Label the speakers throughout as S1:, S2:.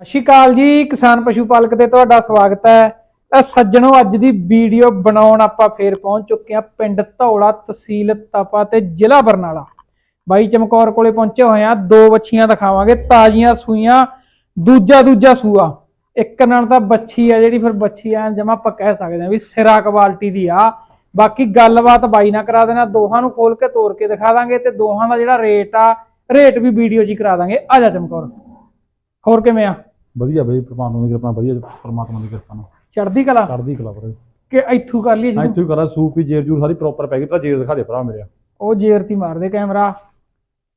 S1: ਸਤਿ ਸ਼੍ਰੀ ਅਕਾਲ ਜੀ, ਕਿਸਾਨ ਪਸ਼ੂ ਪਾਲਕ ਤੇ ਤੁਹਾਡਾ ਸਵਾਗਤ ਹੈ। ਤਾਂ ਸੱਜਣੋ, ਅੱਜ ਦੀ ਵੀਡੀਓ ਬਣਾਉਣ ਆਪਾਂ ਫੇਰ ਪਹੁੰਚ ਚੁੱਕੇ ਹਾਂ ਪਿੰਡ ਧੌਲਾ ਤਹਿਸੀਲ ਤਪਾ ਤੇ ਜ਼ਿਲ੍ਹਾ ਬਰਨਾਲਾ। ਬਾਈ ਚਮਕੌਰ ਕੋਲੇ ਪਹੁੰਚੇ ਹੋਏ ਆ ਦੋ ਬੱਚੀਆਂ ਦਿਖਾਵਾਂਗੇ, ਤਾਜ਼ੀਆਂ ਸੂਈਆਂ, ਦੂਜਾ ਦੂਜਾ ਸੂਆ। ਇੱਕ ਨਾਲ ਤਾਂ ਬੱਚੀ ਆ, ਜਿਹੜੀ ਫਿਰ ਬੱਚੀ ਆ ਜਮਾ ਆਪਾਂ ਕਹਿ ਸਕਦੇ ਆ ਵੀ ਸਿਰਾ ਕੁਆਲਿਟੀ ਦੀ ਆ। ਬਾਕੀ ਗੱਲਬਾਤ ਬਾਈ ਨਾਲ ਕਰਾ ਦੇਣਾ, ਦੋਹਾਂ ਨੂੰ ਖੋਲ ਕੇ ਤੋੜ ਕੇ ਦਿਖਾ ਦਾਂਗੇ ਤੇ ਦੋਹਾਂ ਦਾ ਜਿਹੜਾ ਰੇਟ ਆ, ਰੇਟ ਵੀ ਵੀਡੀਓ 'ਚ ਹੀ ਕਰਾ ਦਾਂਗੇ। ਆ ਜਾ ਚਮਕੌਰ। ਹੋਰ ਕਿਵੇਂ ਆ?
S2: ਵਧੀਆ ਬਈ ਪਰਮਾਤਮਾ ਦੀ ਕਿਰਪਾ ਨਾਲ ਵਧੀਆ ਪਰਮਾਤਮਾ ਦੀ ਕਿਰਪਾ ਨਾਲ।
S1: ਚੜ੍ਹਦੀ ਕਲਾ?
S2: ਚੜ੍ਹਦੀ ਕਲਾ ਵੀਰੇ।
S1: ਕਿ ਇੱਥੋਂ ਕਰ ਲਈਏ
S2: ਹਾਂ
S1: ਜੀ
S2: ਇੱਥੇ ਕਰਾ ਸੂਪ ਵੀ ਜੇਰ ਜੂਰ ਸਾਰੀ ਪ੍ਰੋਪਰ ਪੈ ਗਈ ਤਾਂ ਜੇਰ ਦਿਖਾ ਦੇ ਭਰਾ ਮੇਰੇ
S1: ਉਹ ਜੇਰ ਤੀ ਮਾਰਦੇ ਕੈਮਰਾ।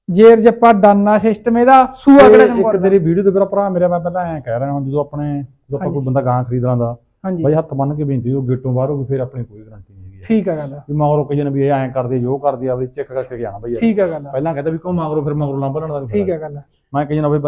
S1: ਜੇਰ ਜੱਪਾ ਡਾਨਾ ਸਿਸਟਮ ਇਹਦਾ ਸੂਆ ਕਿਹੜਾ
S2: ਇੱਕ
S1: ਨੰਬਰ
S2: ਤੇਰੀ ਵੀਡੀਓ ਤੇ ਮੇਰਾ ਭਰਾ ਮੇਰਾ ਮੈਂ ਪਹਿਲਾਂ ਐਂ ਕਹਿ ਰਿਹਾ ਹਾਂ ਜਦੋਂ ਆਪਣੇ ਜਦੋਂ ਆਪਾਂ। ਕੋਈ ਬੰਦਾ ਗਾਂ ਖਰੀਦਣਾ ਦਾ
S1: ਹਾਂਜੀ।
S2: ਬਈ ਹੱਥ ਬੰਨ ਕੇ ਬੇਨਤੀ ਉਹ ਗੇਟੋਂ ਬਾਹਰ ਹੋਵੇ ਫਿਰ ਆਪਣੀ ਕੋਈ ਗਾਰੰਟੀ ਨਹੀਂ ਹੈਗੀ।
S1: ਠੀਕ ਆ ਗੱਲ
S2: ਵੀ ਮਗਰੋਂ ਕਹੀ ਨੇ ਵੀ ਇਹ ਐਂ ਕਰਦੇ ਜੋ ਕਰਦੇ ਆ ਵੀ ਚੈੱਕ ਕਰਕੇ ਗਿਆ ਬਈ।
S1: ਠੀਕ ਆ ਗੱਲ
S2: ਪਹਿਲਾਂ ਕਹਿੰਦਾ ਵੀ ਕੋ ਮਗਰੋਂ ਫਿਰ ਮਗਰੋਂ ਲੰਬਾ ਲੈਣ ਦਾ
S1: ਠੀਕ ਆ ਗੱਲ
S2: ਮੈਂ ਕਹੀ ਨਾ ਬਈ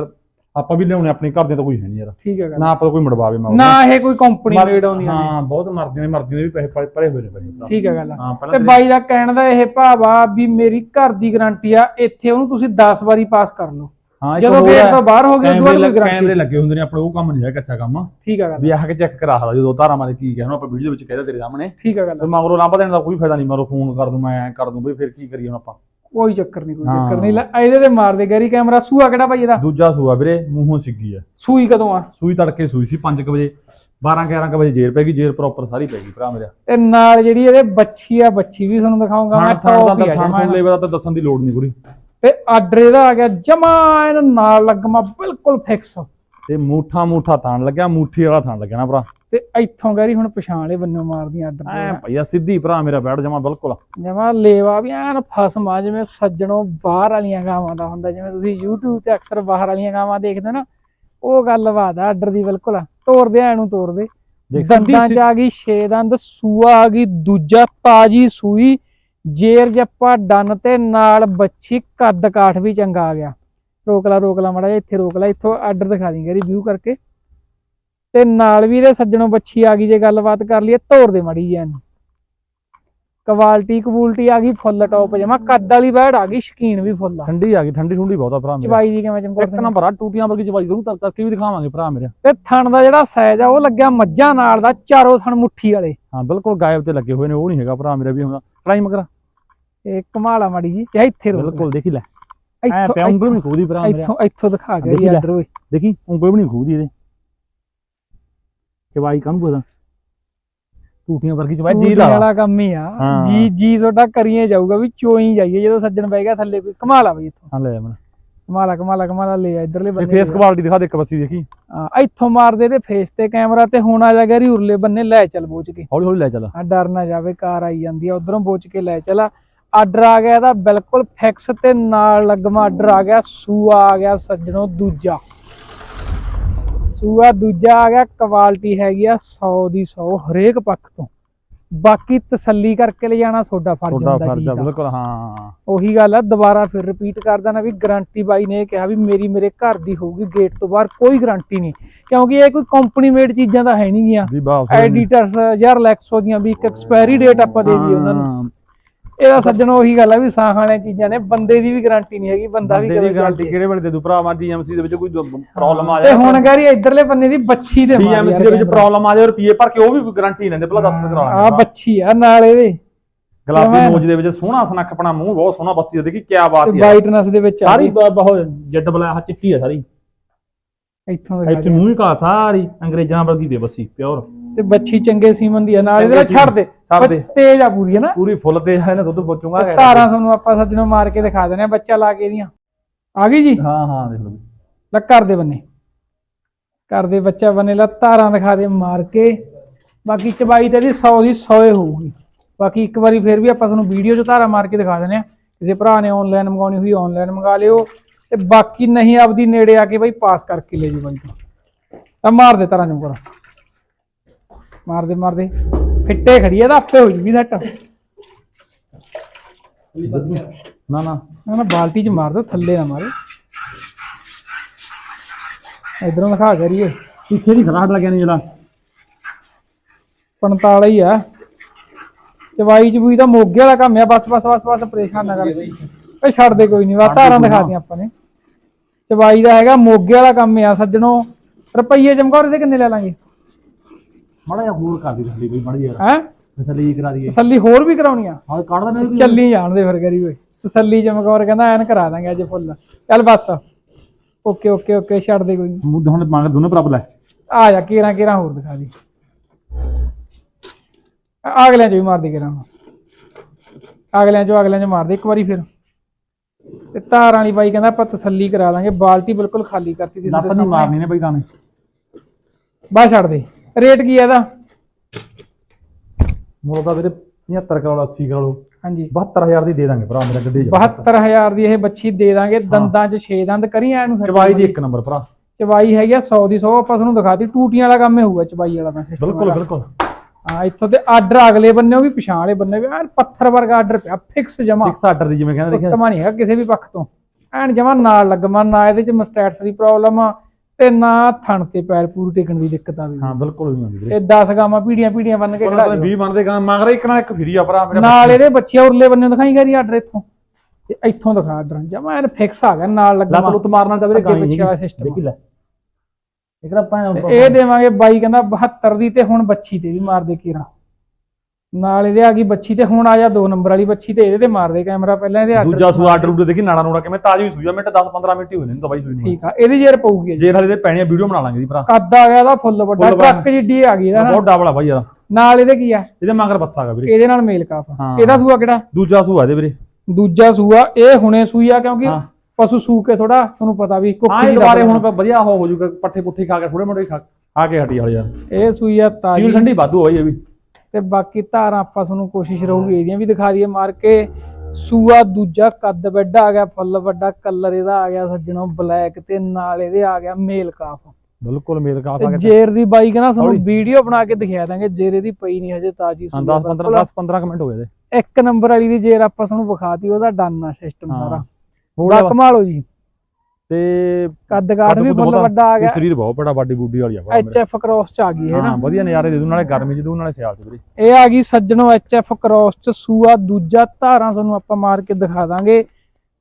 S2: ਆਪਾਂ ਵੀ ਲਿਆਉਣੇ ਆਪਣੇ ਘਰ ਦੇ ਤਾਂ ਕੋਈ ਹੈ ਨਹੀਂ ਯਾਰ।
S1: ਠੀਕ ਗੱਲ।
S2: ਨਾ ਆਪਾਂ ਕੋਈ ਮੜਵਾਵੇ ਮਗਰੋਂ
S1: ਨਾ ਇਹ ਕੋਈ ਕੰਪਨੀ ਮੇਡ ਆਉਂਦੀਆਂ ਨੇ
S2: ਹਾਂ ਬਹੁਤ ਮਰਦੀਆਂ ਨੇ ਮਰਦੀਆਂ ਦੇ ਵੀ ਪੈਸੇ ਭਰੇ- ਹੋਏ ਨੇ ਭਾਈ।
S1: ਠੀਕ ਆ ਗੱਲ।
S2: ਹਾਂ
S1: ਤੇ ਬਾਈ ਦਾ ਕਹਿਣ ਦਾ ਇਹ ਭਾਵ ਆ ਵੀ ਮੇਰੀ ਘਰ ਦੀ ਗਾਰੰਟੀ ਆ ਇੱਥੇ ਉਹਨੂੰ ਤੁਸੀਂ 10 ਵਾਰੀ ਪਾਸ ਕਰ ਲਓ।
S2: ਹਾਂ
S1: ਜਦੋਂ ਗੇਟ
S2: ਹੈ,
S1: ਤੋਂ ਬਾਹਰ ਹੋ ਗਏ
S2: ਕੈਮਰੇ
S1: ਕੋਈ
S2: ਕੈਮਰੇ
S1: ਗਾਰੰਟੀ
S2: ਲੱਗੇ ਹੁੰਦੇ ਨੇ ਆਪਣੇ ਉਹ ਕੰਮ ਨਹੀਂ ਹੈ ਕੱਚਾ ਕੰਮ।
S1: ਠੀਕ ਆ ਗੱਲ।
S2: ਵੀ ਆਹ ਕੇ ਚੈੱਕ ਕਰਾ ਸਕਦਾ ਜਦੋਂ ਧਾਰਾ ਮਾਰੇ ਕੀ ਕਹਿਣਾ ਆਪਾਂ ਵੀਡੀਓ ਵਿੱਚ ਕਹਿਦਾ ਤੇਰੇ ਸਾਹਮਣੇ।
S1: ਠੀਕ ਆ ਗੱਲ।
S2: ਮਗਰੋਂ ਲਾਂਭਾ ਦੇਣ ਦਾ ਕੋਈ ਫਾਇਦਾ ਨਹੀਂ ਮਗਰੋਂ ਫੋਨ ਕਰ ਦੂੰ ਮੈਂ ਕਰ ਦੂੰ ਬਈ ਫਿਰ ਕੀ ਕਰੀਏ ਹੁਣ ਆਪਾਂ।
S1: ਕੋਈ ਚੱਕਰ ਨਹੀਂ ਕੋਈ
S2: ਹਾਂ।
S1: ਚੱਕਰ ਨਹੀਂ। ਲੈ ਇਹਦੇ ਤੇ ਮਾਰ ਦੇ ਗੈਰੀ ਕੈਮਰਾ ਸੂਆ ਕਿਹੜਾ ਭਾਈ ਇਹਦਾ?
S2: ਦੂਜਾ ਸੂਆ ਵੀਰੇ ਮੂੰਹੋਂ ਸਿੱਗੀ ਆ।
S1: ਸੂਈ ਕਦੋਂ ਆ?
S2: ਸੂਈ ਤੜਕੇ ਸੂਈ ਸੀ 5 ਵਜੇ 12 11 ਕੁ ਵਜੇ ਜੇਰ ਪੈ ਗਈ ਜੇਰ ਪ੍ਰੋਪਰ ਸਾਰੀ ਪੈ ਗਈ ਭਰਾ ਮੇਰਾ।
S1: ਤੇ ਨਾਲ ਜਿਹੜੀ ਇਹਦੇ ਬੱਚੀ ਆ ਬੱਚੀ ਵੀ ਤੁਹਾਨੂੰ ਦਿਖਾਉਂਗਾ ਮੈਂ
S2: ਥਾਣ ਥਾਣ
S1: ਟੌਪ ਹੀ
S2: ਦਾ
S1: ਆ
S2: ਥਾਣ
S1: ਜਮਾਂ
S2: ਦਾ ਤਾਂ ਦੱਸਣ ਦੀ ਲੋੜ ਨਹੀਂ ਪੂਰੀ।
S1: ਤੇ ਆਰਡਰ ਇਹਦਾ ਆ ਗਿਆ ਜਮਾ ਇਹਨਾਂ ਨਾਲ ਲੱਗਮਾ ਬਿਲਕੁਲ ਫਿਕਸ
S2: ਤੇ ਮੂਠਾ ਮੂਠਾ ਥਾਣ ਲੱਗਿਆ ਮੂਠੀ ਵਾਲਾ ਥਾਣ ਲੱਗਿਆ ਨਾ ਭਰਾ।
S1: ਤੇ ਇੱਥੋਂ ਗੈਰੀ ਹੁਣ ਪਛਾਣ ਲੈ ਬੰਨੋਂ ਮਾਰਦੀਆਂ ਆਰਡਰ
S2: ਐ ਭਈਆ ਸਿੱਧੀ ਭਰਾ ਮੇਰਾ ਬੈਠ ਜਮਾ ਬਿਲਕੁਲ।
S1: ਜਮਾ ਲੇਵਾ ਵੀ ਐਨ ਫਸਮਾ ਜਿਵੇਂ ਸੱਜਣੋਂ ਬਾਹਰ ਵਾਲੀਆਂ ਗਾਵਾਂ ਦਾ ਹੁੰਦਾ ਜਿਵੇਂ ਤੁਸੀਂ YouTube ਤੇ ਅਕਸਰ ਬਾਹਰ ਵਾਲੀਆਂ ਗਾਵਾਂ ਦੇਖਦੇ ਨਾ ਉਹ ਗੱਲਬਾਤ ਆ ਆਰਡਰ ਦੀ ਬਿਲਕੁਲ ਤੋਰਦੇ ਐ ਨੂੰ ਤੋਰਦੇ। ਦੰਦਾਂ ਚ ਆ ਗਈ ਛੇ ਦੰਦ ਸੂਆ ਆ ਗਈ ਦੂਜਾ ਤਾਜੀ ਸੂਈ ਜੇਰ ਜੱਪਾ ਡੰਨ ਤੇ ਨਾਲ ਬੱਚੀ ਕੱਦ ਕਾਠ ਵੀ ਚੰਗਾ ਆ ਗਿਆ। ਰੋਕ ਲਾ ਰੋਕ ਲਾ ਮੜਾ ਇੱਥੇ ਰੋਕ ਲਾ ਇੱਥੋਂ ਆਰਡਰ ਦਿਖਾ ਦਿੰਗੇ ਰਿਵਿਊ ਕਰਕੇ। ਤੇ ਨਾਲ ਵੀ ਇਹਦੇ ਸੱਜਣੋਂ ਬੱਚੀ ਆ ਗਈ ਜੇ ਗੱਲਬਾਤ ਕਰ ਲਈਏ ਤੋਰ ਦੇ ਮੜੀ ਜੀ ਇਹਨੂੰ। ਕੁਆਲਿਟੀ ਕਬੂਲਟੀ ਆ ਗਈ ਫੁੱਲ ਟੌਪ ਜਮਾ ਕੱਦ ਵਾਲੀ ਬੈੜ ਆ ਗਈ ਸ਼ਕੀਨ ਵੀ ਫੁੱਲ ਆ।
S2: ਠੰਡੀ ਆ ਗਈ ਠੰਡੀ ਠੁੰਡੀ ਬਹੁਤਾ ਭਰਾ ਮੇਰਾ।
S1: ਚਵਾਈ ਦੀ ਕਿਵੇਂ ਚਮਕੌਰ
S2: ਇੱਕ ਨੰਬਰ ਆ ਟੂਟੀਆਂ ਵਰਗੀ ਚਵਾਈ ਤੁਹਾਨੂੰ ਤਰ ਤਰਤੀ ਵੀ ਦਿਖਾਵਾਂਗੇ ਭਰਾ ਮੇਰੇ।
S1: ਤੇ ਥਣ ਦਾ ਜਿਹੜਾ ਸਾਈਜ਼ ਆ ਉਹ ਲੱਗਿਆ ਮੱਝਾਂ ਨਾਲ ਦਾ ਚਾਰੋਂ ਥਣ ਮੁੱਠੀ ਵਾਲੇ।
S2: ਹਾਂ ਬਿਲਕੁਲ ਗਾਇਬ ਤੇ ਲੱਗੇ ਹੋਏ ਨੇ ਉਹ ਨਹੀਂ ਹੈਗਾ ਭਰਾ ਮੇਰਾ ਵੀ ਹੁੰਦਾ ਟਰਾਈ ਮਗਰ
S1: ਇਹ ਕਮਾਲਾ ਮੜੀ ਜੀ ਤੇ ਇੱਥੇ ਰੋਕ।
S2: ਬਿਲਕੁਲ ਦੇਖੀ ਲੈ।
S1: ਇੱਥੋਂ
S2: ਉਂਗਲ ਵੀ ਨਹੀਂ ਖੂਦੀ ਭਰਾ ਮੇਰਾ।
S1: ਇੱਥੋਂ ਇੱਥੋਂ ਦਿਖਾ
S2: ਲੈ।
S1: ਆਰਡਰ ਓਏ
S2: ਦੇਖੀ ਉਂਗਲ ਵੀ ਨਹੀਂ ਖੂਦੀ ਇਹਦੇ। ਚਵਾਈ ਕੰਮ ਕੋਦਾ ਟੂਟੀਆਂ ਵਰਗੀ ਚਵਾਈ ਜੀ ਲਾ।
S1: ਵਾਲਾ ਕੰਮ ਹੀ ਆ।
S2: ਹਾਂ।
S1: ਜੀ ਜੀ ਤੁਹਾਡਾ ਕਰੀਏ ਜਾਊਗਾ ਵੀ ਚੋਈ ਜਾਈਏ ਜਦੋਂ ਸੱਜਣ ਬਹਿ ਗਿਆ ਥੱਲੇ ਕੋਈ ਕਮਾਲਾ ਬਈ ਇੱਥੋਂ।
S2: ਹਾਂ ਲੈ ਮੈਂ
S1: ਕਮਾਲਾ ਕਮਾਲਾ ਕਮਾਲਾ ਲੈ ਆ ਇਧਰਲੇ
S2: ਤੇ
S1: ਬੰਨੇ
S2: ਫੇਸ ਕੁਆਲਿਟੀ ਦਿਖਾ ਦੇ ਇੱਕ ਬੱਸੀ ਦੇਖੀ।
S1: ਹਾਂ, ਇੱਥੋਂ ਮਾਰਦੇ ਤੇ ਫੇਸ ਤੇ ਕੈਮਰਾ ਤੇ ਹੁਣ ਆ ਜਾ ਗਿਆ ਰੀ ਉਰਲੇ ਬੰਨੇ ਲੈ ਚੱਲ ਬੋਚ ਕੇ।
S2: ਹੌਲੀ ਹੌਲੀ ਲੈ ਚੱਲ।
S1: ਆ ਡਰ ਨਾ ਜਾਵੇ ਕਾਰ ਆਈ ਜਾਂਦੀ ਆ ਉਧਰੋਂ ਬੋਚ ਕੇ ਲੈ ਚਲਾ। ਆਰਡਰ ਆ ਗਿਆ ਇਹਦਾ ਬਿਲਕੁਲ ਫਿਕਸ ਤੇ ਨਾਲ ਲੱਗਮਾ ਆਰਡਰ ਆ ਗਿਆ ਸੂਆ ਆ ਗਿਆ ਸੱਜਣੋ ਦੂਜਾ। ਸੂਆ ਦੂਜਾ ਆ ਗਿਆ ਕੁਆਲਿਟੀ ਹੈਗੀ ਆ 100 ਦੀ 100 ਹਰੇਕ ਪੱਖ ਤੋਂ। ਬਾਕੀ ਤਸੱਲੀ ਕਰਕੇ ਲੈ ਜਾਣਾ ਤੁਹਾਡਾ ਫਰਜ਼ ਹੁੰਦਾ ਜੀ ਦਾ।
S2: ਬਿਲਕੁਲ ਹਾਂ।
S1: ਉਹੀ ਗੱਲ ਆ ਦੁਬਾਰਾ ਫਿਰ ਰਿਪੀਟ ਕਰ ਦੇਣਾ ਵੀ ਗਾਰੰਟੀ ਬਾਈ ਨੇ ਇਹ ਕਿਹਾ ਵੀ ਮੇਰੀ ਮੇਰੇ ਘਰ ਦੀ ਹੋਊਗੀ ਗੇਟ ਤੋਂ ਬਾਹਰ ਕੋਈ ਗਾਰੰਟੀ ਨਹੀਂ। ਕਿਉਂਕਿ ਇਹ ਕੋਈ ਕੰਪਨੀ ਮੇਡ ਚੀਜ਼ਾਂ ਤਾਂ ਹੈ ਨਹੀਂ ਗੀਆਂ। ਐਡੀਟਰਸ ਜਾਂ ਰਿਲੈਕਸੋ ਦੀਆਂ ਵੀ ਇੱਕ ਐਕਸਪਾਇਰੀ ਡੇਟ ਆਪਾਂ ਦੇ ਦਈਏ ਉਹਨਾਂ ਨੂੰ। ਇਹਦਾ ਸੱਜਣੋ ਉਹੀ ਗੱਲ ਆ ਵੀ ਸਾਹ ਵਾਲੀਆਂ ਚੀਜ਼ਾਂ ਨੇ ਬੰਦੇ ਦੀ ਵੀ ਗਾਰੰਟੀ ਨਹੀਂ ਹੈਗੀ ਬੰਦਾ ਵੀ ਕਦੇ
S2: ਗਾਰੰਟੀ। ਕਿਹੜੇ ਵੇਲੇ ਦੇ ਦੂ ਭਰਾਵਾਂ ਡੀਐਮਸੀ ਦੇ ਵਿੱਚ ਕੋਈ ਪ੍ਰੋਬਲਮ ਆ
S1: ਤੇ
S2: ਜਾਏ
S1: ਹੁਣ ਗਾਰੀ ਇਧਰਲੇ ਬੰਨੇ ਦੀ ਬੱਚੀ ਦੇ ਮਾਰ
S2: ਡੀਐਮਸੀ ਦੇ ਵਿੱਚ। ਪ੍ਰੋਬਲਮ ਆ ਜਾਏ ਰੁਪਏ ਭਰ ਕੇ ਉਹ ਵੀ ਗਾਰੰਟੀ ਲੈਂਦੇ ਪਹਿਲਾਂ ਦੱਸ ਕਰਾ
S1: ਆ ਬੱਚੀ ਆ ਨਾਲ ਇਹਦੇ
S2: ਗੁਲਾਬੀ? ਨੋਜ ਦੇ ਵਿੱਚ ਸੋਹਣਾ ਸੁਨੱਖ ਆਪਣਾ ਮੂੰਹ ਬਹੁਤ ਸੋਹਣਾ ਬੱਸੀ ਦੇਖੀ ਕੀ ਬਾਤ ਹੈ
S1: ਵਾਈਟਨੈਸ ਦੇ ਵਿੱਚ
S2: ਸਾਰੀ ਬਹੁਤ ਜੱਟ ਬਲਾ ਚਿੱਟੀ ਆ ਸਾਰੀ
S1: ਇੱਥੋਂ
S2: ਇੱਥੇ ਮੂੰਹ ਹੀ ਕਾ ਸਾਰੀ ਅੰਗਰੇਜ਼ਾਂ ਵਰਗੀ ਦੇ ਬੱਸੀ ਪਿਓਰ।
S1: ਤੇ ਬੱਚੀ ਚੰਗੇ ਸੀਮਨ ਦੀ ਆ ਨਾਲ ਇਹਦੇ ਨਾਲ
S2: ਚੰਗੇ
S1: ਛੱਡ ਦੇ।
S2: ਛੱਡ ਦੇ।
S1: ਤੇਜ਼ ਆ ਪੂਰੀ ਹੈ ਨਾ
S2: ਪੂਰੀ ਫੁੱਲ ਤੇ ਹੈ ਨਾ ਦੁੱਧ ਬੋਚੂਗਾ
S1: ਧਾਰਾਂ ਤੁਹਾਨੂੰ ਆਪਾਂ ਸੱਜਣੋਂ ਮਾਰ ਕੇ ਦਿਖਾ ਦਿੰਦੇ ਆ ਬੱਚਾ ਲਾ ਕੇ ਇਹਦੀਆਂ। ਆ ਗਈ ਜੀ?
S2: ਹਾਂ ਹਾਂ ਦੇਖ ਲਓ
S1: ਲੈ ਘਰ ਦੇ ਬੰਨੇ। ਘਰ ਦੇ ਬੱਚਾ ਬੰਨੇ ਲਾ ਧਾਰਾਂ ਦਿਖਾ ਦੇ ਮਾਰ ਕੇ। ਬਾਕੀ ਚਬਾਈ ਤੇ ਇਹਦੀ 100 ਦੀ 100 ਹੀ ਹੋਊਗੀ। ਬਾਕੀ ਇੱਕ ਵਾਰੀ ਫੇਰ ਵੀ ਆਪਾਂ ਤੁਹਾਨੂੰ ਵੀਡੀਓ 'ਚ ਧਾਰਾਂ ਮਾਰ ਕੇ ਦਿਖਾ ਦਿੰਦੇ ਆ। ਕਿਸੇ ਭਰਾ ਨੇ ਆਨਲਾਈਨ ਮੰਗਾਉਣੀ ਹੋਈ ਆਨਲਾਈਨ ਮੰਗਾ ਲਿਓ। ਤੇ ਬਾਕੀ ਨਹੀਂ ਆਪਦੀ ਨੇੜੇ ਆ ਕੇ ਬਾਈ ਪਾਸ ਕਰਕੇ ਲੈ ਜੀ ਬਾਈ ਤੋਂ। ਤਾਂ ਮਾਰ ਦੇ ਧਾਰਾਂ ਜੰਗੋਰਾ ਮਾਰ ਦੇ ਮਾਰ ਦੇ ਫਿੱਟੇ ਖੜੀ ਆ ਤਾਂ ਆਪੇ ਹੋ ਜੂਗੀ ਸੈੱਟ।
S2: ਨਾ ਨਾ
S1: ਨਾ ਨਾ ਬਾਲਟੀ 'ਚ ਮਾਰ ਦੋ ਥੱਲੇ ਨਾ ਮਾਰੇ। ਇਧਰੋਂ ਦਿਖਾ ਕਰੀਏ।
S2: ਪਿੱਛੇ ਦੀ ਖਰਾਟ ਲੱਗਿਆ ਨਹੀਂ ਜਿਹੜਾ।
S1: 45 ਹੀ ਆ। ਚਵਾਈ ਚਬੂਈ ਦਾ ਮੋਗੇ ਵਾਲਾ ਕੰਮ ਆ ਬਸ ਬਸ ਬਸ ਬਸ ਪਰੇਸ਼ਾਨ ਨਾ ਕਰ। ਓਏ ਛੱਡ ਦੇ ਕੋਈ ਨਹੀਂ ਵਾ ਧਾਰਾਂ ਦਿਖਾਤੀਆਂ ਆਪਾਂ ਨੇ। ਚਵਾਈ ਦਾ ਹੈਗਾ ਮੋਗੇ ਵਾਲਾ ਕੰਮ ਆ ਸੱਜਣੋ। ਰੁਪਈਏ ਚਮਕੌਰ ਇਹਦੇ ਕਿੰਨੇ ਲੈ ਲਾਂਗੇ?
S2: ਮਾੜਾ ਜਿਹਾ ਹੋਰ ਕਰ ਦੀ ਥੱਲੀ ਬਈ ਮਾੜੀ ਯਾਰ।
S1: ਹੈ?
S2: ਤਸੱਲੀ ਕਰਾ ਦਈਏ।
S1: ਤਸੱਲੀ ਹੋਰ ਵੀ ਕਰਾਉਣੀ ਆ।
S2: ਹਾਂ ਕੱਢ ਦਿੰਦੇ ਵੀ।
S1: ਚੱਲੀ ਜਾਣਦੇ ਫਿਰ ਕਰੀ ਓਏ। ਤਸੱਲੀ ਚਮਕੌਰ ਕਹਿੰਦਾ ਐਨ ਕਰਾ ਦਾਂਗੇ ਅੱਜ ਫੁੱਲ। ਚੱਲ ਬਸ। ਓਕੇ ਓਕੇ ਓਕੇ ਛੱਡ ਦੇ ਕੋਈ ਨੀ।
S2: ਮੁੱਦ ਹੁਣ ਮੰਗ ਦੋਨੇ ਬਰਾਬਰ ਲੈ।
S1: ਆ ਜਾ ਕੇਰਾਂ ਕੇਰਾਂ ਹੋਰ ਦਿਖਾ ਦੀ। ਆ- ਅਗਲਿਆਂ ਚ ਵੀ ਮਾਰ ਦੇ ਕੇਰਾਂ। ਅਗਲਿਆਂ ਚੋਂ ਅਗਲਿਆਂ ਚ ਮਾਰ ਦੇ ਇੱਕ ਵਾਰੀ ਫਿਰ। ਤੇ ਧਾਰਾਂ ਵਾਲੀ ਬਾਈ ਕਹਿੰਦਾ ਆਪਾਂ ਤਸੱਲੀ ਕਰਾ ਦਾਂਗੇ। ਬਾਲਟੀ ਬਿਲਕੁਲ ਖਾਲੀ ਕਰਤੀ ਦੀ
S2: ਲੱਤ ਨਹੀਂ ਮਾਰਨੀ ਨੇ ਬਈ ਗਾਣੇ
S1: ਬਸ ਛੱਡ ਦੇ। ਰੇਟ ਕੀ ਹੈ ਇਹਦਾ?
S2: ਮੁੱਲ ਦਾ ਵੀਰੇ 75 ਕਰੋ 80 ਕਰੋ
S1: ਹਾਂਜੀ।
S2: 72000 ਦੀ ਦੇ ਦਾਂਗੇ ਭਰਾ ਮੇਰਾ ਗੱਡੇ 'ਚ।
S1: 72000 ਦੀ ਇਹ ਬੱਚੀ ਦੇ ਦਾਂਗੇ ਦੰਦਾਂ 'ਚ 6 ਦੰਦ ਕਰੀ ਐ ਨੂੰ
S2: ਚਵਾਈ ਦੀ ਇੱਕ ਨੰਬਰ ਭਰਾ।
S1: ਚਵਾਈ ਹੈਗੀ ਆ 100 ਦੀ 100 ਆਪਾਂ ਤੁਹਾਨੂੰ ਦਿਖਾਤੀ ਟੂਟੀਆਂ ਵਾਲਾ ਕੰਮ ਹੀ ਹੋਊਗਾ ਚਵਾਈ ਵਾਲਾ ਤਾਂ
S2: ਬਿਲਕੁਲ। ਬਿਲਕੁਲ।
S1: ਹਾਂ ਇੱਥੋਂ ਤੇ ਆਰਡਰ ਅਗਲੇ ਬੰਨੇ ਵੀ ਪਛਾਣ ਵਾਲੇ ਬੰਨੇ ਵੀ ਪੱਥਰ ਵਰਗਾ ਆਰਡਰ ਪਿਆ ਫਿਕਸ ਜਮਾ।
S2: ਫਿਕਸ ਆਰਡਰ ਦੀ ਜਿਵੇਂ ਕਹਿੰਦੇ ਦੇਖਿਆ
S1: ਉੱਤਮਾ ਨਹੀਂ ਹੈਗਾ ਕਿਸੇ ਵੀ ਪੱਖ ਤੋਂ। ਐਨ ਜਮਾ ਨਾਲ ਲੱਗਮਾ ਨਾ ਇਹਦੇ 'ਚ ਮਸਟੈਟਸ ਦੀ ਪ੍ਰੋਬਲਮ ਆ ਤੇ ਨਾ ਥਣ ਤੇ ਪੈਰ ਪੂਰ ਟੇਕਣ ਦੀ ਦਿੱਕਤ ਆਵੇ
S2: ਹਾਂ ਬਿਲਕੁਲ ਵੀ ਹੁੰਦੀ ਵੀਰੇ।
S1: ਇਹ 10 ਗਾਵਾਂ ਪੀੜੀਆਂ ਪੀੜੀਆਂ ਬੰਨ ਕੇ ਖੜਾ
S2: ਉਹਨਾਂ 20 ਬਣਦੇ ਗਾ ਮਗਰ ਇੱਕ ਨਾਲ ਇੱਕ ਫਰੀ ਆ ਭਰਾ ਮੇਰਾ
S1: ਨਾਲ ਇਹਦੇ ਬੱਚਿਆਂ ਉਰਲੇ ਬੰਨੇ ਦਿਖਾਈ ਗਰੀ ਆਰਡਰ ਇੱਥੋਂ। ਤੇ ਇੱਥੋਂ ਦਿਖਾ ਆਰਡਰ। ਜਮਾ ਐਨ ਫਿਕਸ ਆ ਗਿਆ ਨਾਲ
S2: ਲੱਤ
S1: ਲੱਗਮਾ
S2: ਲੁੱਤ ਮਾਰਨਾ ਤਾਂ ਵੀਰੇ ਗਾਂ
S1: ਪਿੱਛੇ system
S2: ਦੇਖੀ ਲੈ। ਤੇ ਆਪਾਂ
S1: ਇਹ ਦੇਵਾਂਗੇ ਬਾਈ ਕਹਿੰਦਾ 72 ਦੀ ਤੇ ਹੁਣ ਬੱਚੀ ਤੇ ਵੀ ਮਾਰ ਦੇ ਕੀਰਾ। ਨਾਲ ਇਹਦੇ ਆ ਗਈ ਬੱਚੀ ਤੇ ਹੁਣ ਆ ਜਾ ਦੋ ਨੰਬਰ ਵਾਲੀ ਬੱਚੀ ਤੇ ਇਹਦੇ ਤੇ ਮਾਰ ਦੇ ਕੈਮਰਾ ਪਹਿਲਾਂ ਇਹਦੇ ਆਰਡਰ
S2: ਦੂਜਾ ਸੂ ਆਰਡਰ ਉਡੇ ਦੇਖੀ ਨਾੜਾ ਨੂੜਾ ਕਿਵੇਂ ਤਾਜੀ ਸੂਈ ਆ ਮਿੰਟ 10 15 ਮਿੰਟ ਹੀ ਹੋਏ ਨੇ ਸੂਈ ਨੂੰ।
S1: ਠੀਕ ਆ ਇਹਦੀ ਜੇਰ ਪਊਗੀ
S2: ਜੇ ਹਾਲੇ ਦੇ ਪੈਣੀਆਂ ਵੀਡੀਓ ਬਣਾ ਲਾਂਗੇ ਜੀ ਭਰਾ।
S1: ਕੱਦ ਆ ਗਿਆ ਇਹਦਾ ਫੁੱਲ ਵੱਡਾ। ਟਰੱਕ ਜਿੱਡੀ ਆ ਗਈ ਇਹਦਾ।
S2: ਬਹੁਤ ਡਬਲ ਆ ਬਾਈ ਯਾਰ
S1: ਨਾਲ ਇਹਦੇ ਕੀ ਆ?
S2: ਇਹਦੇ ਮਗਰ ਬੱਸਾ ਗਾ ਵੀਰੇ।
S1: ਇਹਦੇ ਨਾਲ ਮੇਲ ਕਾਫ ਆ। ਇਹਦਾ ਸੂਆ ਕਿਹੜਾ?
S2: ਦੂਜਾ ਸੂ ਆ ਇਹਦੇ ਵੀਰੇ।
S1: ਦੂਜਾ ਸੂਆ ਇਹ ਹੁਣੇ ਸੂਈ ਆ ਕਿਉਂਕਿ। ਪਸ਼ੂ ਸੂ ਕੇ ਥੋੜਾ ਤੁਹਾਨੂੰ ਪਤਾ ਵੀ ਕੁੱਕੀ ਦਾ
S2: ਦੁਬਾਰੇ। ਹੁਣ ਵਧੀਆ ਹੋ ਹੋ ਜਾਊਗਾ ਪੱਠੇ ਪੁੱਠੇ ਖਾ ਕੇ ਥੋੜੇ ਮੋੜੇ ਖਾ ਆ ਕੇ ਹਟੀ ਵਾਲੇ ਯਾਰ।
S1: ਇਹ ਸੂਈ ਆ ਤਾਜੀ।
S2: ਠੰਡੀ ਵਾਧੂ ਆ ਬਾਈ ਇਹ ਵੀ।
S1: ਤੇ ਬਾਕੀ ਧਾਰਾਂ ਆਪਾਂ ਤੁਹਾਨੂੰ ਕੋਸ਼ਿਸ਼ ਰਹੂਗੀ ਇਹਦੀਆਂ ਵੀ ਦਿਖਾ ਦਈਏ ਮਾਰ ਕੇ ਸੂਆ ਦੂਜਾ ਕੱਦ ਵੱਡਾ ਆ ਗਿਆ ਫੁੱਲ ਵੱਡਾ ਕਲਰ ਇਹਦਾ ਆ ਗਿਆ ਸੱਜਣੋ ਬਲੈਕ ਤੇ ਨਾਲ ਇਹਦੇ ਆ ਗਿਆ ਮੇਲ ਕਾਫ
S2: ਬਿਲਕੁਲ ਮੇਲ ਕਾਫ ਆ ਗਿਆ
S1: ਜੇਰ ਦੀ ਬਾਈ ਕਹਿੰਦਾ ਤੁਹਾਨੂੰ। ਵੀਡੀਓ ਬਣਾ ਕੇ ਦਿਖਾ ਦਾਂਗੇ ਜੇਰ ਇਹਦੀ ਪਈ ਨਹੀਂ ਹਜੇ ਤਾਜੀ
S2: ਹਾਂ
S1: ਸੂਈ
S2: 10
S1: ਆ
S2: 15
S1: ਬਿਲਕੁਲ।
S2: 10 15 ਮਿੰਟ ਹੋ ਗਏ ਇਹਦੇ
S1: ਇੱਕ ਨੰਬਰ ਵਾਲੀ ਦੀ ਜੇਰ ਆਪਾਂ ਤੁਹਾਨੂੰ ਵਿਖਾਤੀ ਉਹਦਾ ਡਨ ਆ ਸਿਸਟਮ
S2: ਹਾਂ।
S1: ਸਾਰਾ
S2: ਹੋਰ
S1: ਬਾ
S2: ਲਿਆ।
S1: ਕਮਾਲੋ ਜੀ
S2: ਤੇ
S1: ਕੱਦ ਕਾਠ ਵੀ ਫੁੱਲ ਵੱਡਾ ਆ
S2: ਇਹ
S1: ਗਿਆ
S2: ਸਰੀਰ ਬਹੁਤ ਬੜਾ ਬਾਡੀ ਬੂਡੀ ਵਾਲੀ ਆ ਭਰਾ
S1: ਐਚ ਐਫ ਕ੍ਰੋਸ ਚ ਆ ਗਈ ਹੈ। ਨਾ।
S2: ਹਾਂ ਵਧੀਆ ਨਜ਼ਾਰੇ ਦੇ ਦੂ ਨਾਲੇ ਗਰਮੀ ਚ ਦੂ ਨਾਲੇ ਸਿਆਲ ਚ ਵੀਰੇ।
S1: ਇਹ ਆ ਗਈ ਸੱਜਣੋ ਐਚ ਐਫ ਕ੍ਰੋਸ ਚ ਸੂਆ ਦੂਜਾ ਧਾਰਾਂ ਤੁਹਾਨੂੰ ਆਪਾਂ ਮਾਰ ਕੇ ਦਿਖਾ ਦਾਂਗੇ।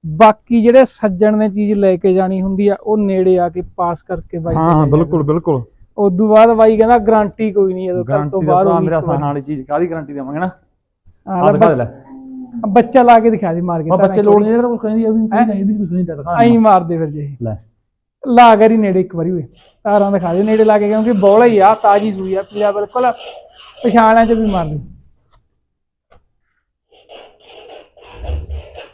S1: ਬਾਕੀ ਜਿਹੜੇ ਸੱਜਣ ਨੇ ਚੀਜ਼ ਲੈ ਕੇ ਜਾਣੀ ਹੁੰਦੀ ਆ ਉਹ ਨੇੜੇ ਆ ਕੇ ਪਾਸ ਕਰਕੇ ਬਾਈ
S2: ਹਾਂ ਹਾਂ ਬਿਲਕੁਲ ਬਿਲਕੁਲ।
S1: ਉਦੋਂ ਬਾਅਦ ਬਾਈ ਕਹਿੰਦਾ ਗਾਰੰਟੀ ਕੋਈ ਨਹੀਂ ਕੱਲ ਤੋਂ
S2: ਗਾਰੰਟੀ ਦਾ
S1: ਬਾਹਰ ਹੋਊਗੀ
S2: ਮੇਰਾ। ਸਾਹਾਂ ਵਾਲੀ ਚੀਜ਼ ਕਾਦੀ ਗਾਰੰਟੀ ਦੇਵਾਂਗੇ ਨਾ? ਆ
S1: ਲੈ। ਬੱਚ- ਲਾ ਕੇ ਦਿਖਾ ਦੇ ਮਾਰ ਕੇ
S2: ਬੱਚੇ ਲੋੜ। ਨਹੀਂ ਜਿਹੜਾ ਕੁਝ ਕਹਿੰਦੀ ਆ ਵੀ ਨਹੀਂ ਵੀ ਕੁਝ ਨਹੀਂ ਦਿਖਾ
S1: ਐਂ ਮਾਰਦੇ ਫਿਰ ਜੇ।
S2: ਲੈ।
S1: ਲਾ ਕੇ ਹੀ ਨੇੜੇ ਇੱਕ ਵਾਰੀ ਹੋਏ। ਤਾਰਾਂ ਦਿਖਾ ਦੇ ਨੇੜੇ ਲਾ ਕੇ ਕਿਉਂਕਿ ਬੋਲਾ ਹੀ ਆ ਤਾਜੀ ਸੂਈ ਆ ਪੀਲਾ ਬਿਲਕੁਲ ਪਛਾਣਿਆਂ ਚ ਵੀ ਮਾਰ ਦੇ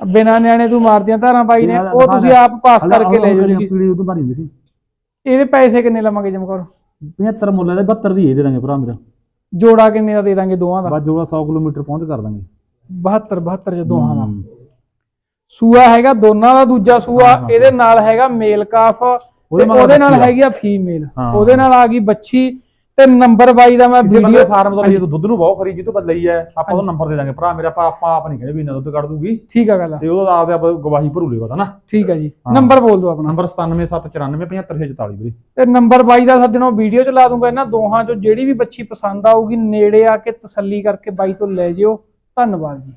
S1: ਬਿਨਾ ਨਿਆਣੇ ਤੂੰ ਮਾਰਦੀਆਂ ਧਾਰਾਂ ਪਾਈ ਨੇ ਉਹ ਤੁਸੀਂ ਆਪ ਪਾਸ ਕਰਕੇ ਲੈ ਜਾਓ ਜੀ।
S2: ਪੀੜੀ ਉਦੋਂ ਭਰੀ ਲਿਖੀ
S1: ਇਹਦੇ ਪੈਸੇ ਕਿੰਨੇ ਲਵਾਂਗੇ ਜਮਕੌਰ
S2: 75 ਮੁੱਲ ਦੇ 72 ਦੀ ਇਹ ਦੇ ਦਾਂਗੇ ਭਰਾ ਮੇਰਾ।
S1: ਜੋੜਾ ਕਿੰਨੇ ਦਾ ਦੇ ਦਾਂਗੇ ਦੋਵਾਂ ਦਾ?
S2: ਬਸ ਜੋੜਾ 100 ਕਿਲੋਮੀਟਰ ਪਹੁੰਚ ਕਰ ਦਾਂਗੇ।
S1: 72 72 ਚ ਦੋਹਾਂ ਦਾ। ਸੂਆ ਹੈਗਾ ਦੋਨਾਂ ਦਾ ਦੂਜਾ ਸੂਆ। ਇਹਦੇ ਨਾਲ ਹੈਗਾ ਮੇਲ ਕਾਫ
S2: ਉਹਦੇ
S1: ਨਾਲ। ਹੈਗੀ ਆ ਫੀਮੇਲ। ਉਹਦੇ ਨਾਲ ਆ ਗਈ ਬੱਚੀ ਤੇ ਨੰਬਰ 22 ਦਾ ਮੈਂ ਵੀਡੀਓ
S2: ਫਾਰਮ ਤੋਂ ਤੂੰ ਦੁੱਧ ਨੂੰ ਬਹੁਤ ਖਰੀ ਜਿੱਤੋਂ ਬਦ ਲਈ ਹੈ ਆਪਾਂ ਉਹਦਾ ਨੰਬਰ ਦੇ ਦਾਂਗੇ ਭਰਾ। ਮੇਰਾ ਆਪਾਂ ਆਪਾਂ ਆਪ ਨਹੀਂ ਕਹਿੰਦੇ ਵੀ ਇੰਨਾ ਦੁੱਧ ਕੱਢ ਦੂਗੀ।
S1: ਠੀਕ ਆ ਗੱਲ
S2: ਤੇ ਉਹਦਾ ਆਪਦੇ ਆਪ ਗਵਾਹੀ ਭਰੂ ਲੇਗਾ ਨਾ।
S1: ਠੀਕ ਆ ਜੀ।
S3: ਨੰਬਰ ਬੋਲ ਦਿਓ ਆਪਣਾ।
S2: ਨੰਬਰ 9779475644 ਵੀਰੇ।
S1: ਤੇ ਨੰਬਰ 22 ਦਾ ਸੱਜਣੋ ਵੀਡੀਓ ਚ ਲਾ ਦੂੰਗਾ ਇਹਨਾਂ ਦੋਹਾਂ ਚੋਂ। ਜਿਹੜੀ ਵੀ ਬੱਚੀ ਪਸੰਦ ਆਊਗੀ ਨੇੜੇ ਆ ਕੇ ਤਸੱਲੀ ਕਰਕੇ ਬਾਈ ਤੋਂ ਲੈ ਜਿਓ। ਧੰਨਵਾਦ ਜੀ।